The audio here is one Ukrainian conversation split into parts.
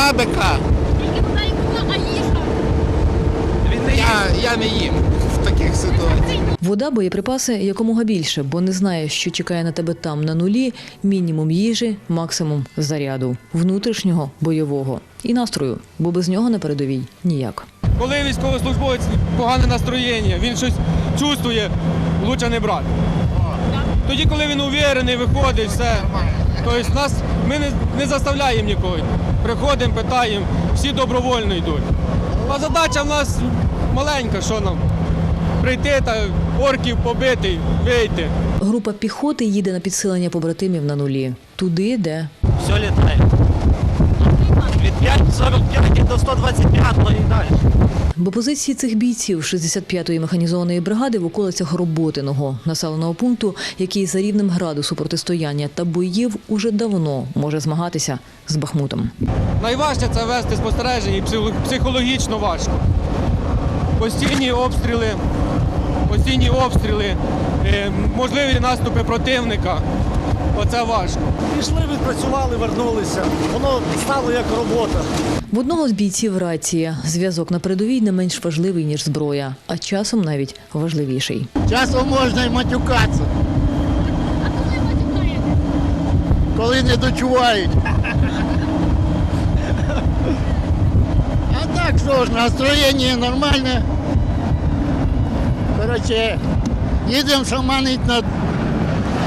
Вода бика. Тільки вона і була, а їжа. Я, я не їм в таких ситуаціях. Вода, боєприпаси якомога більше, бо не знаєш, що чекає на тебе там на нулі, мінімум їжі, максимум заряду, внутрішнього бойового і настрою, бо без нього на передовій ніяк. Коли військовослужбовець погане настроєння, він щось чувствує, лучше не брати. Тоді, коли він уверений, виходить, все. Тобто нас, ми не, не заставляємо нікого. Приходимо, питаємо, всі добровольно йдуть. А задача в нас маленька, що нам? Прийти та орків побити, вийти. Група піхоти їде на підсилення побратимів на нулі, туди, де Все літає. Від 5,45 до 125 і далі. Бо позиції цих бійців 65-ї механізованої бригади в околицях Роботиного, населеного пункту, який за рівнем градусу протистояння та боїв уже давно може змагатися з Бахмутом. Найважче це вести спостереження і психологічно важко. Постійні обстріли, постійні обстріли, е, можливі наступи противника. Оце важко. Пішли, відпрацювали, вернулися. Воно стало як робота. В одного з бійців рація. Зв'язок на передовій не менш важливий, ніж зброя, а часом навіть важливіший. Часом можна і матюкатися, А коли матюкаєте? коли не дочувають. А так що ж, настроєння нормальне. Коротше, їдемо шаманить над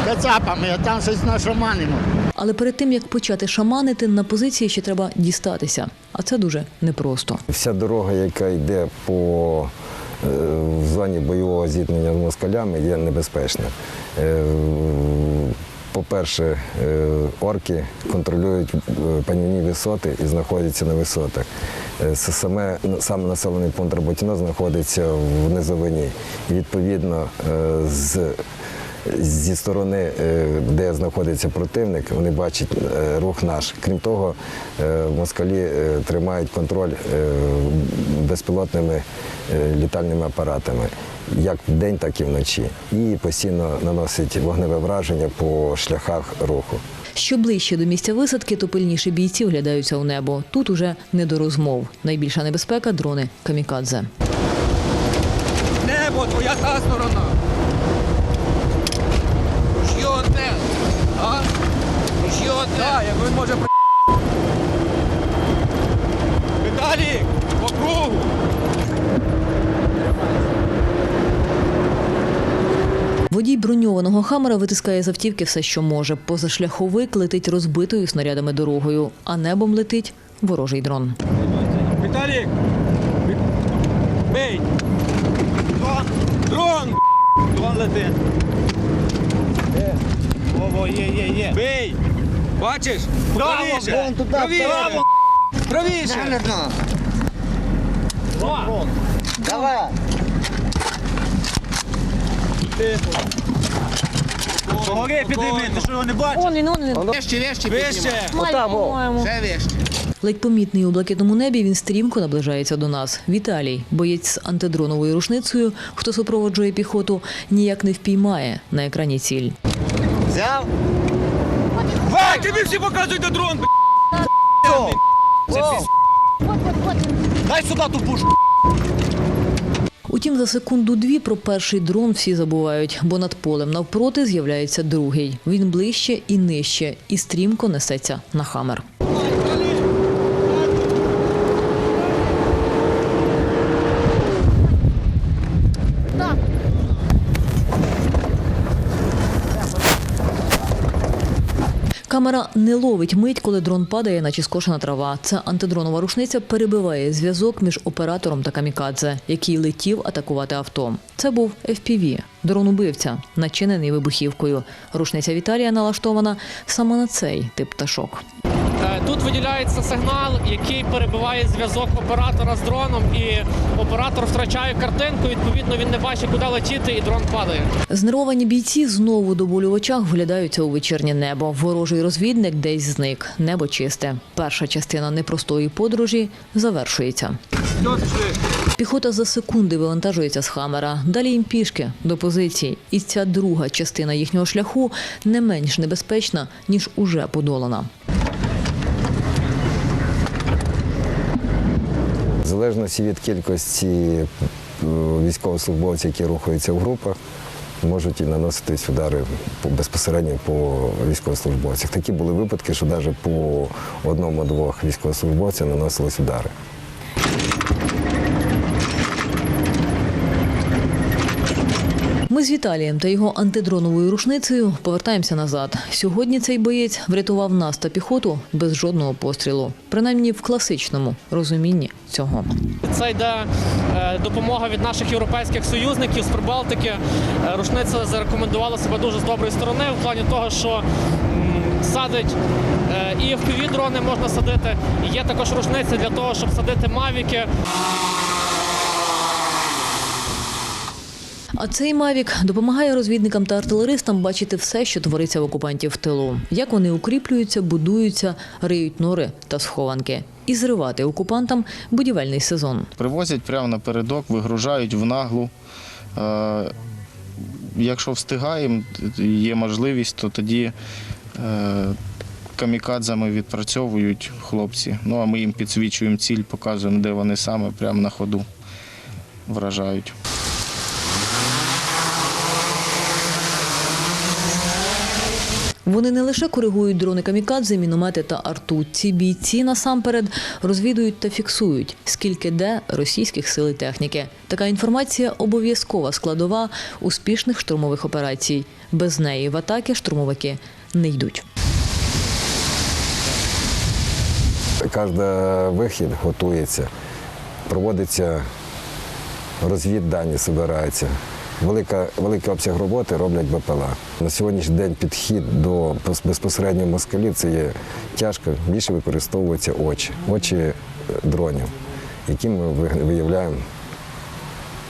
кацапами, а там щось нашаманимо. Але перед тим як почати шаманити, на позиції ще треба дістатися. А це дуже непросто. Вся дорога, яка йде по е, в зоні бойового зіткнення з москалями, є небезпечна. Е, По-перше, е, орки контролюють панівні висоти і знаходяться на висотах. Саме, саме населений пункт Роботіно знаходиться в низовині. І відповідно з Зі сторони, е, де знаходиться противник, вони бачать е, рух наш. Крім того, е, москалі тримають контроль безпілотними літальними апаратами, як вдень, так і вночі. І постійно наносять вогневе враження по шляхах руху. Що ближче до місця висадки, то пильніше бійці оглядаються у небо. Тут уже не до розмов. Найбільша небезпека дрони камікадзе. Небо, твоя та сторона. Що те? А? Що те? Так, як він може при... Віталік, по кругу. Водій броньованого хамера витискає з автівки все, що може. Позашляховик летить розбитою снарядами дорогою, а небом летить ворожий дрон. Віталік! Бей! Дрон! Дрон! Дрон летить. Ого, є, є, є. Бей! Бачиш? Правіше! вон туди, Правіше! Правіше! Давай. Погори підійми, ти що його не бачиш? Вище, вище, Вище! піднімай. Ще вище. Ледь помітний у блакитному небі, він стрімко наближається до нас. Віталій, боєць з антидроновою рушницею, хто супроводжує піхоту, ніяк не впіймає на екрані ціль. Взяв? Вай, тобі всі показують де дрон! от. Дай сюди ту пушку. Утім, за секунду-дві про перший дрон всі забувають, бо над полем навпроти з'являється другий. Він ближче і нижче, і стрімко несеться на хамер. Камера не ловить мить, коли дрон падає, наче скошена трава. Це антидронова рушниця перебиває зв'язок між оператором та камікадзе, який летів атакувати авто. Це був FPV, дрон-убивця, начинений вибухівкою. Рушниця Віталія налаштована саме на цей тип пташок. Е, Тут виділяється сигнал, який перебиває зв'язок оператора з дроном, і оператор втрачає картинку. Відповідно, він не бачить, куди летіти, і дрон падає. Знервовані бійці знову до болю в очах вглядаються у вечірнє небо. Ворожий розвідник десь зник. Небо чисте. Перша частина непростої подорожі завершується. Піхота за секунди вивантажується з хамера. Далі їм пішки до позицій. І ця друга частина їхнього шляху не менш небезпечна, ніж уже подолана. Залежності від кількості е, військовослужбовців, які рухаються в групах, можуть і наноситись удари по- безпосередньо по військовослужбовцях. Такі були випадки, що навіть по одному-двох військовослужбовцям наносились удари. З Віталієм та його антидроновою рушницею повертаємося назад. Сьогодні цей боєць врятував нас та піхоту без жодного пострілу, принаймні в класичному розумінні цього. Це йде е, допомога від наших європейських союзників з Прибалтики. Е, Рушниця зарекомендувала себе дуже з доброї сторони в плані того, що садить е, і fpv дрони можна садити. Є також рушниця для того, щоб садити мавіки. А цей Мавік допомагає розвідникам та артилеристам бачити все, що твориться в окупантів в тилу, як вони укріплюються, будуються, риють нори та схованки, і зривати окупантам будівельний сезон. Привозять прямо напередок, вигружають в наглу. Е, Якщо встигаємо, є можливість, то тоді е, камікадзами відпрацьовують хлопці. Ну а ми їм підсвічуємо ціль, показуємо, де вони саме прямо на ходу вражають. Вони не лише коригують дрони камікадзе, міномети та арту. Ці бійці насамперед розвідують та фіксують, скільки де російських сил і техніки. Така інформація обов'язкова складова успішних штурмових операцій. Без неї в атаки штурмовики не йдуть. Кожен вихід готується, проводиться розвіддані, збираються. Велика, великий обсяг роботи роблять БПЛА. На сьогоднішній день підхід до безпосередньо москалів це є тяжко. Більше використовуються очі, очі е, дронів, які ми виявляємо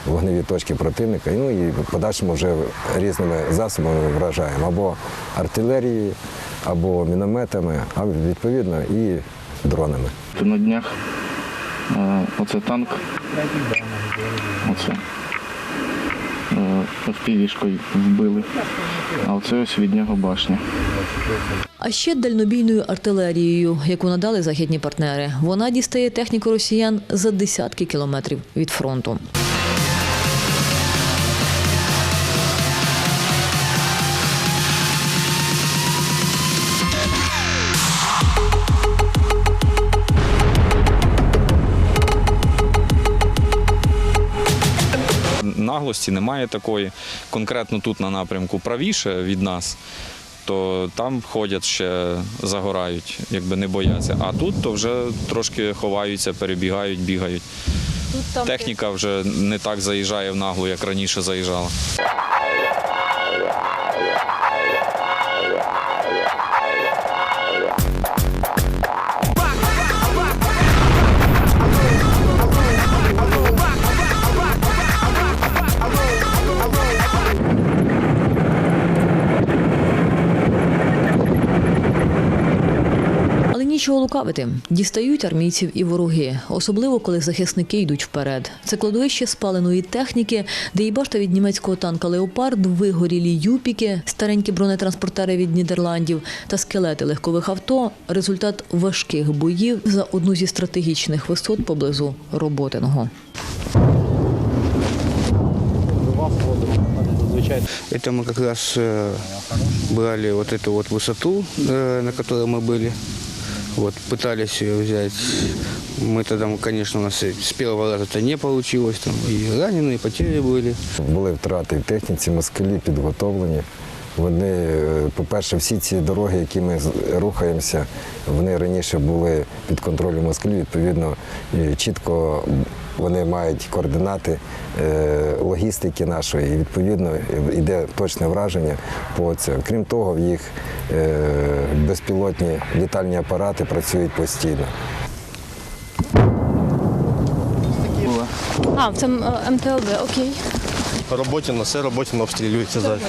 вогневі точки противника. Ну і в подальшому вже різними засобами вражаємо або артилерією, або мінометами, а відповідно і дронами. На днях е, оце танк. Оце. Півішкою вбили. А це ось від нього башня. А ще дальнобійною артилерією, яку надали західні партнери. Вона дістає техніку росіян за десятки кілометрів від фронту. Наглості немає такої. Конкретно тут на напрямку правіше від нас, то там ходять ще загорають, якби не бояться. А тут то вже трошки ховаються, перебігають, бігають. Техніка вже не так заїжджає в наглу, як раніше заїжджала. Але нічого лукавити. Дістають армійців і вороги, особливо коли захисники йдуть вперед. Це кладовище спаленої техніки, де і башта від німецького танка Леопард, вигорілі юпіки, старенькі бронетранспортери від Нідерландів та скелети легкових авто результат важких боїв за одну зі стратегічних висот поблизу Роботиного. Это мы как раз э, брали вот эту вот высоту, э, на которой мы были. Вот, пытались ее взять. Мы тогда, конечно, у нас и с первого раза это не получилось. Там и раненые, и потери были. Були втрати в техніці, москалі підготовлені, Вони, е, по-перше, всі ці дороги, які ми рухаємося, вони раніше були під контролем москалів. Відповідно, чітко вони мають координати е, логістики нашої, і відповідно йде точне враження по це. Крім того, в їх е, безпілотні літальні апарати працюють постійно. А, це МТЛБ, окей. Роботі на все, роботі на обстрілюється зараз.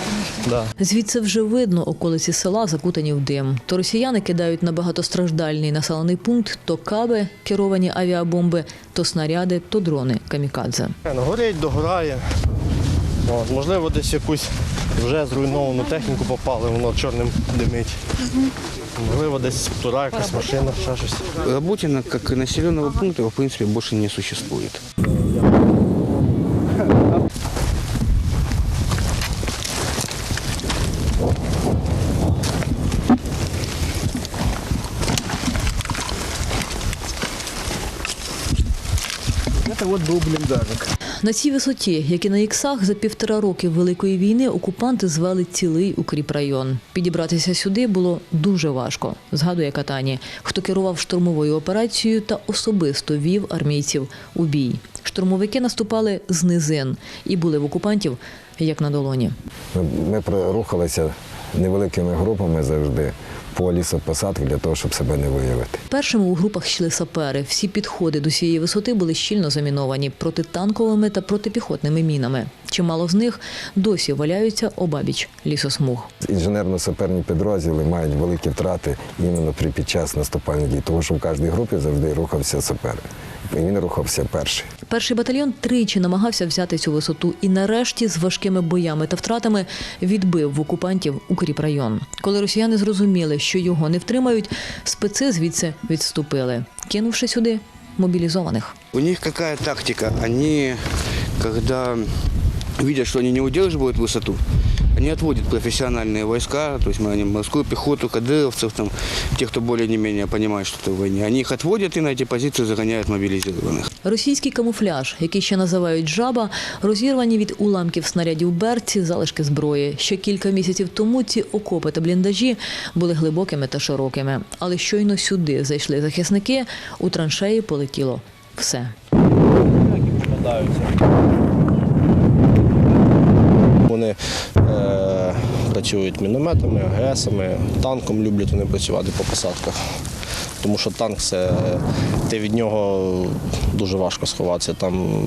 Да. Звідси вже видно околиці села закутані в дим. То росіяни кидають на багатостраждальний населений пункт то каби, керовані авіабомби, то снаряди, то дрони камікадзе. Ну, Горить, догорає. От, можливо, десь якусь вже зруйновану техніку попали, воно чорним димить. Можливо, десь тура, якась машина, ще щось. Работина как населенного пункта в принципе больше не существует. Це от був бліндажик. На цій висоті, як і на іксах, за півтора роки Великої війни окупанти звели цілий укріпрайон. Підібратися сюди було дуже важко, згадує Катані, хто керував штурмовою операцією та особисто вів армійців у бій. Штурмовики наступали з низин і були в окупантів як на долоні. Ми, ми про- рухалися невеликими групами завжди по лісопосадки для того, щоб себе не виявити. Першими у групах йшли сапери. Всі підходи до цієї висоти були щільно заміновані протитанковими та протипіхотними мінами. Чимало з них досі валяються обабіч лісосмуг. Інженерно-саперні підрозділи мають великі втрати іменно при під час наступальних дій, тому що в кожній групі завжди рухався сапер. І він рухався перший. Перший батальйон тричі намагався взяти цю висоту і нарешті з важкими боями та втратами відбив в окупантів укріпрайон. Коли росіяни зрозуміли, що його не втримають, специ звідси відступили, кинувши сюди мобілізованих. У них какая тактика? Они, когда видят, что они не удерживают высоту, они отводят профессиональные войска, то есть мы они морскую пехоту, кадыровцев, там, тех, кто более не менее понимает, что это в войне. Они их отводят и на эти позиции загоняют мобилизированных. Російський камуфляж, який ще називають жаба, розірвані від уламків снарядів берці, залишки зброї. Ще кілька місяців тому ці окопи та бліндажі були глибокими та широкими. Але щойно сюди зайшли захисники, у траншеї полетіло все. Вони е, працюють мінометами, АГСами, танком люблять вони працювати по посадках. Тому що танк це ти від нього дуже важко сховатися. Там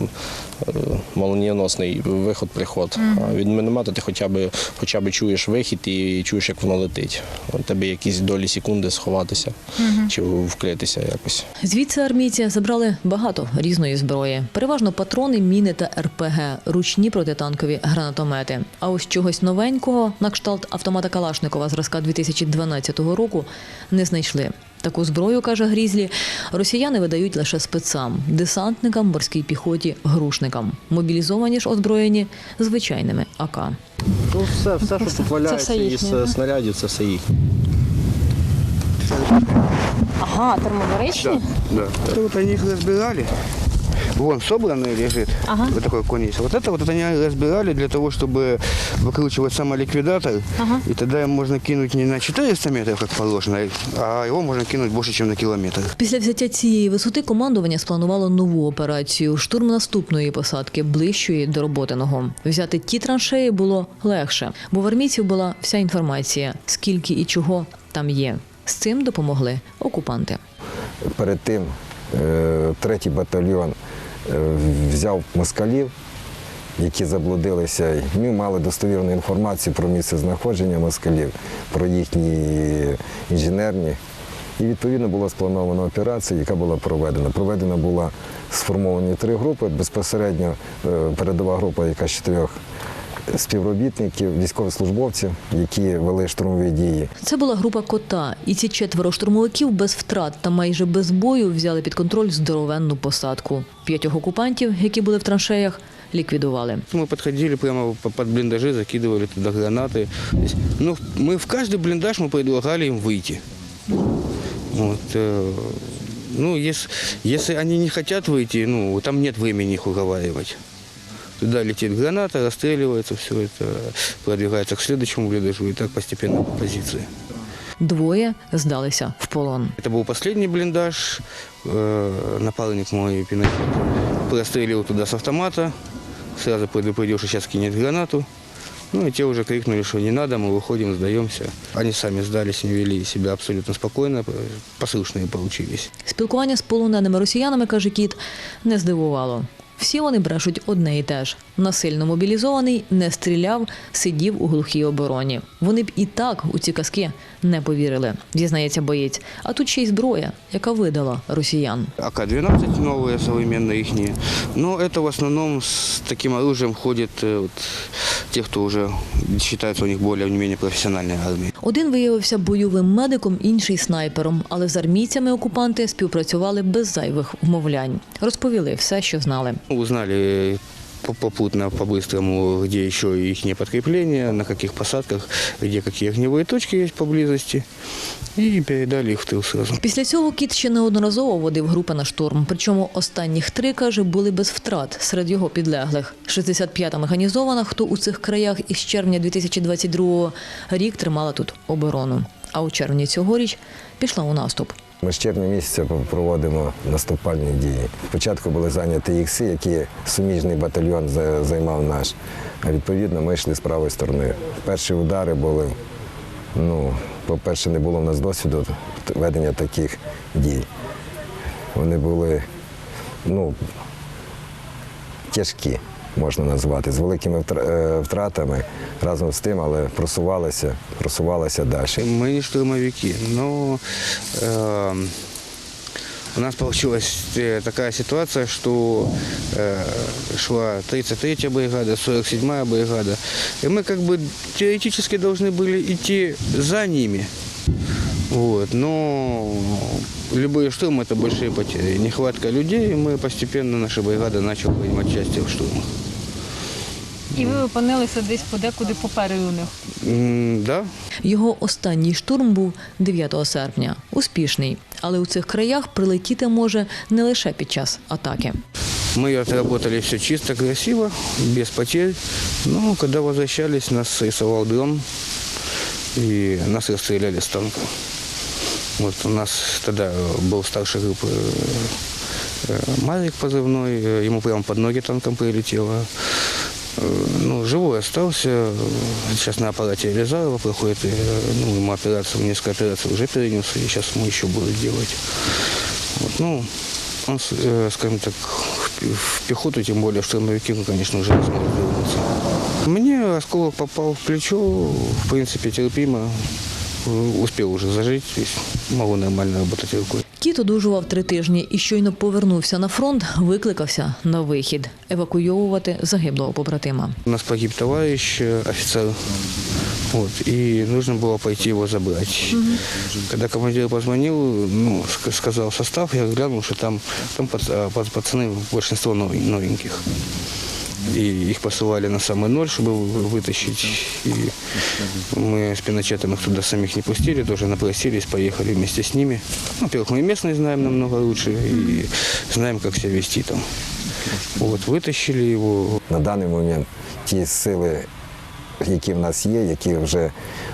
е, молнієносний виход-приход. А від міномета ти хоча б, хоча б чуєш вихід і чуєш, як воно летить. У тебе якісь долі секунди сховатися чи вкритися якось. Звідси армійці забрали багато різної зброї. Переважно патрони, міни та РПГ, ручні протитанкові гранатомети. А ось чогось новенького на кшталт автомата Калашникова зразка 2012 року не знайшли. Таку зброю, каже Грізлі, росіяни видають лише спецам, десантникам, морській піхоті, грушникам. Мобілізовані ж озброєні звичайними АК. Ну, все, все, що тут валяється із снарядів, це все їхнє. Ага, термобаричні? Да. Это вот они их разбирали Вон собранный лежит. Ага. Вот такой конец. Вот это вот это они разбирали для того, чтобы выкручивать самоликвидатор. Ага. И тогда им можно кинуть не на 400 метров, как положено, а его можно кинуть больше, чем на километр. Після взяття цієї висоти командування спланувало нову операцію штурм наступної посадки, ближчої до роботиного. Взяти ті траншеї було легше, бо в армійців була вся інформація, скільки і чого там є. З цим допомогли окупанти. Перед тим е, третій батальйон е, взяв москалів, які заблудилися. Ми мали достовірну інформацію про місце знаходження москалів, про їхні інженерні. І відповідно була спланована операція, яка була проведена. Проведена була сформовані три групи. Безпосередньо е, передова група, яка з чотирьох співробітників, військовослужбовців, які вели штурмові дії. Це була група кота, і ці четверо штурмовиків без втрат та майже без бою взяли під контроль здоровенну посадку. П'ятьох окупантів, які були в траншеях, ліквідували. Мы подходили прямо по- под блиндажи, закидывали туда гранаты. То есть, Ну, мы в каждый блиндаж мы предлагали им выйти. Вот, э, ну, если, если они не хотят выйти, ну, там нет времени их уговаривать. Туда летит граната, расстреливается, все это продвигается к следующему блиндажу и так постепенно по позиции. Двоє здалися в полон. Это был последний блиндаж. Э, Напарник мой Пиночет прострелил туда с автомата. Сразу предупредил, что сейчас кинет гранату. Ну и те уже крикнули, что не надо, мы выходим, сдаемся. Они сами сдались, не вели себя абсолютно спокойно, послушные получились. Спілкування з полоненими росіянами, каже кіт, не здивувало. Всі вони брешуть одне і те ж. Насильно мобілізований, не стріляв, сидів у глухій обороні. Вони б і так у ці казки не повірили, зізнається боєць. А тут ще й зброя, яка видала росіян. АК-12 новые, современные их. Но это в основном с таким оружием ходят э, вот, те, кто уже считается у них более-менее профессиональной армией. Один виявився бойовим медиком, інший снайпером. Але з армійцями окупанти співпрацювали без зайвих вмовлянь. Розповіли все, що знали. Узнали по- попутно, по-быстрому, где еще их подкрепления, на каких посадках, где какие огневые точки есть поблизости. И передали их в тыл сразу. Після цього кіт ще неодноразово водив групи на штурм. Причому останніх три, каже, були без втрат серед його підлеглих. 65-та механізована, хто у цих краях із червня 2022 рік тримала тут оборону. А у червні цьогоріч пішла у наступ. Ми з червня місяця проводимо наступальні дії. Спочатку були зайняті ікси, які суміжний батальйон займав наш. А відповідно ми йшли з правої сторони. Перші удари були, ну, по-перше, не було в нас досвіду ведення таких дій. Вони були ну, тяжкі, можна назвати, з великими втра- е, втратами разом з тим, але просувалися, просувалися далі. Мы не штурмовики, но э, у нас получилась э, такая ситуация, что э, шла 33-я бригада, 47-я бригада, и мы как бы теоретически должны были идти за ними. Вот, но любой штурм – это большие потери. Нехватка людей, и мы постепенно, наша бригада начала принимать участие в штурмах. І ви опинилися десь подекуди попереду них. М, Да, Його останній штурм був 9 серпня. Успішний. Але у цих краях прилетіти може не лише під час атаки. Мы отработали все чисто, красиво, без потерь. Но когда возвращались, нас рисовал дрон, и нас расстреляли с танка. Вот у нас тогда был старший группы э, э, Марик позывной, э, ему прямо под ноги танком прилетело. Э, Ну, живой остался, э, сейчас на аппарате Елизарова проходит, э, ну, ему операцию, несколько операций уже перенес, и сейчас мы еще будем делать. Вот, ну, он, скажем так, в пе- в пехоту, тем более в штурмовики, ну, конечно, уже не сможет вернуться. Мне осколок попал в плечо, в принципе, терпимо. Успел уже зажить, могу нормально работать рукой. Кіт одужував три тижні і щойно повернувся на фронт, викликався на вихід евакуйовувати загиблого побратима. У нас погиб товарищ, э, офицер, вот, и нужно было пойти его забрать. Когда командир позвонил, ну, ск- сказал состав, я глянул, что там, там пац- а, пац- пацаны, большинство новень- новеньких. И их посылали на самый ноль, чтобы вы- вытащить. И мы с пиночетом их туда самих не пустили, тоже напросились, поехали вместе с ними. Ну, Во-первых, мы местные знаем намного лучше и знаем, как себя вести там. Вот, вытащили его, На даний момент ті сили, які в нас є, які вже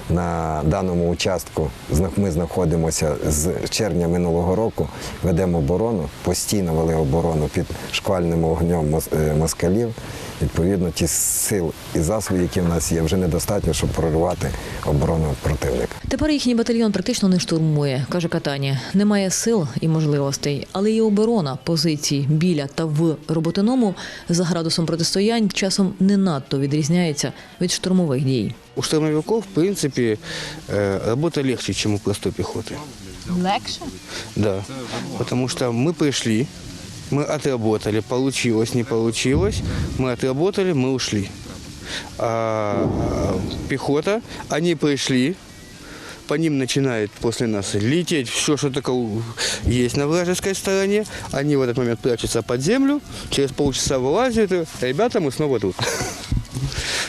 на даному участку ми знаходимося з червня минулого року, ведемо оборону, постійно вели оборону під шквальним огнем е, москалів. Відповідно, ті сил і засоби, які в нас є, вже недостатньо, щоб прорвати оборону противника. Тепер їхній батальйон практично не штурмує, каже Катані. Немає сил і можливостей, але і оборона позицій біля та в роботиному за градусом протистоянь часом не надто відрізняється від штурмових дій. У штурмовиков, в принципе, э, работа легче, чем у простой пехоты. Легше? Да. Потому что мы пришли, Мы отработали, получилось, не получилось, мы отработали, мы ушли. А пехота, они пришли, по ним начинает после нас лететь все, что у- есть на вражеской стороне. Они в этот момент прячутся под землю, через полчаса вылазят, и, ребята, мы снова тут.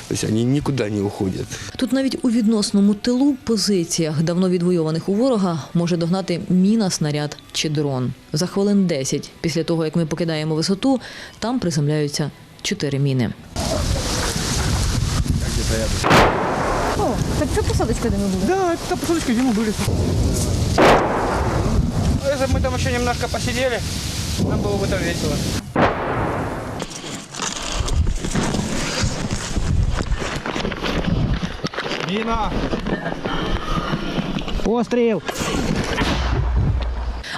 То есть они никуда не уходят. Тут навіть у відносному тилу позиціях давно відвойованих у ворога може догнати міна, снаряд чи дрон. За хвилин 10 після того, як ми покидаємо висоту, там приземляються чотири міни. О, так це посадочка, де ми були? Да, это посадочка, где мы были. Если бы мы там еще немножко посидели, нам было бы там весело. Мина! Постріл!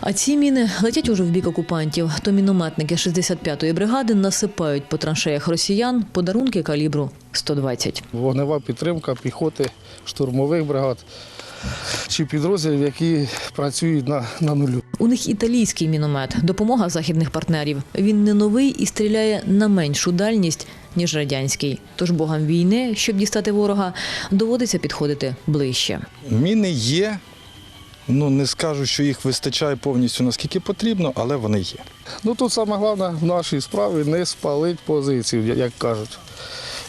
А ці міни летять уже в бік окупантів. То мінометники 65-ї бригади насипають по траншеях росіян подарунки калібру 120. Вогнева підтримка піхоти, штурмових бригад чи підрозділів, які працюють на, на нулю. У них італійський міномет, допомога західних партнерів. Він не новий і стріляє на меншу дальність, ніж радянський. Тож богам війни, щоб дістати ворога, доводиться підходити ближче. Міни є. Ну не скажу, що їх вистачає повністю наскільки потрібно, але вони є. Ну тут саме головне в нашій справі не спалити позицію, як кажуть.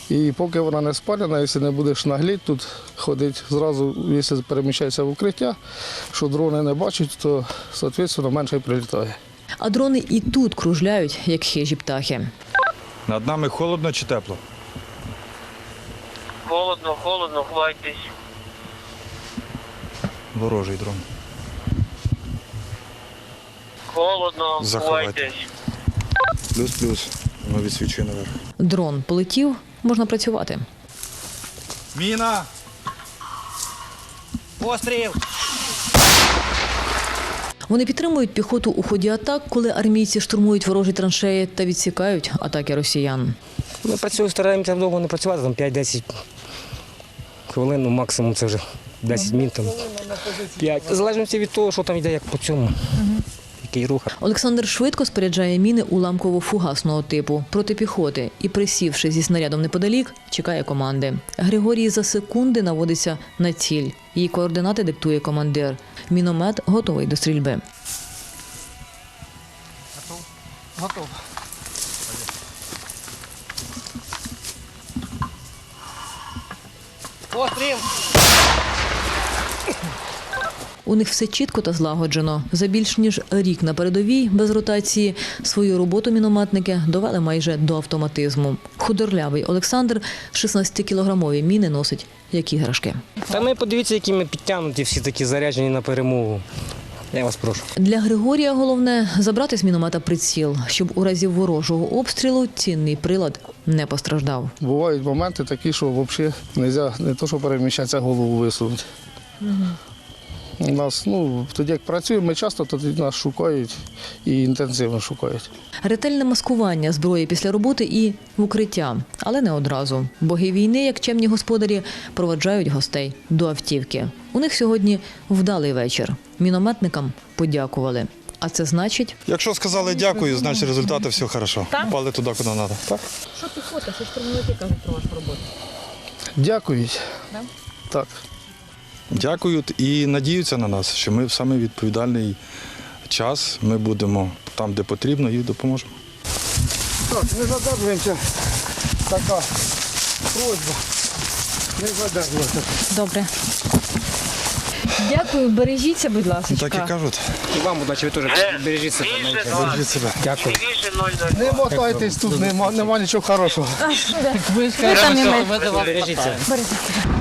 І поки вона не спалена, якщо не будеш нагліть тут ходити зразу, якщо переміщається в укриття, що дрони не бачать, то відповідно менше прилітає. А дрони і тут кружляють, як хижі птахи. Над нами холодно чи тепло? Холодно, холодно, хвайтесь. Ворожий дрон. Холодно, Заховайте. Плюс-плюс. Воно відсвічує наверх. Дрон полетів, можна працювати. Міна! Постріл! Вони підтримують піхоту у ході атак, коли армійці штурмують ворожі траншеї та відсікають атаки росіян. Ми працюємо, стараємося довго не працювати, там 5-10 хвилин, ну максимум це вже 10 мін, там 5. В залежності від того, що там йде, як по цьому, який рух. Олександр швидко споряджає міни уламково-фугасного типу проти піхоти і, присівши зі снарядом неподалік, чекає команди. Григорій за секунди наводиться на ціль. Її координати диктує командир. Міномет готовий до стрільби. Готов. Постріл! У них все чітко та злагоджено. За більш ніж рік на передовій без ротації свою роботу мінометники довели майже до автоматизму. Худорлявий Олександр 16-кілограмові міни носить як іграшки. Та ми подивіться, які ми підтягнуті, всі такі заряджені на перемогу. Я вас прошу. Для Григорія головне забрати з міномета приціл, щоб у разі ворожого обстрілу цінний прилад не постраждав. Бувають моменти такі, що взагалі не можна не то, що переміщатися, голову висунути. У нас, ну, тоді як працюємо, ми часто тоді нас шукають і інтенсивно шукають. Ретельне маскування зброї після роботи і в укриття, але не одразу. Боги війни, як чемні господарі, проваджають гостей до автівки. У них сьогодні вдалий вечір. Мінометникам подякували. А це значить, Якщо сказали дякую, значить результати все хорошо. Попали туди, куди треба. Так? що піхота, що штурмовики кажуть про вашу роботу. Дякують. Так. Дякують і надіються на нас, що ми в саме відповідальний час ми будемо там, де потрібно, і допоможемо. Так, не задержуємося. Така просьба. Не задержуватися. Добре. Дякую, бережіться, будь ласка. Так і кажуть. І вам, удачі, ви теж бережіть себе. Бережіть себе. Дякую. Не мотайтесь тут, нема, нема нічого хорошого. Ви там і ми. Бережіть себе. Бережіться.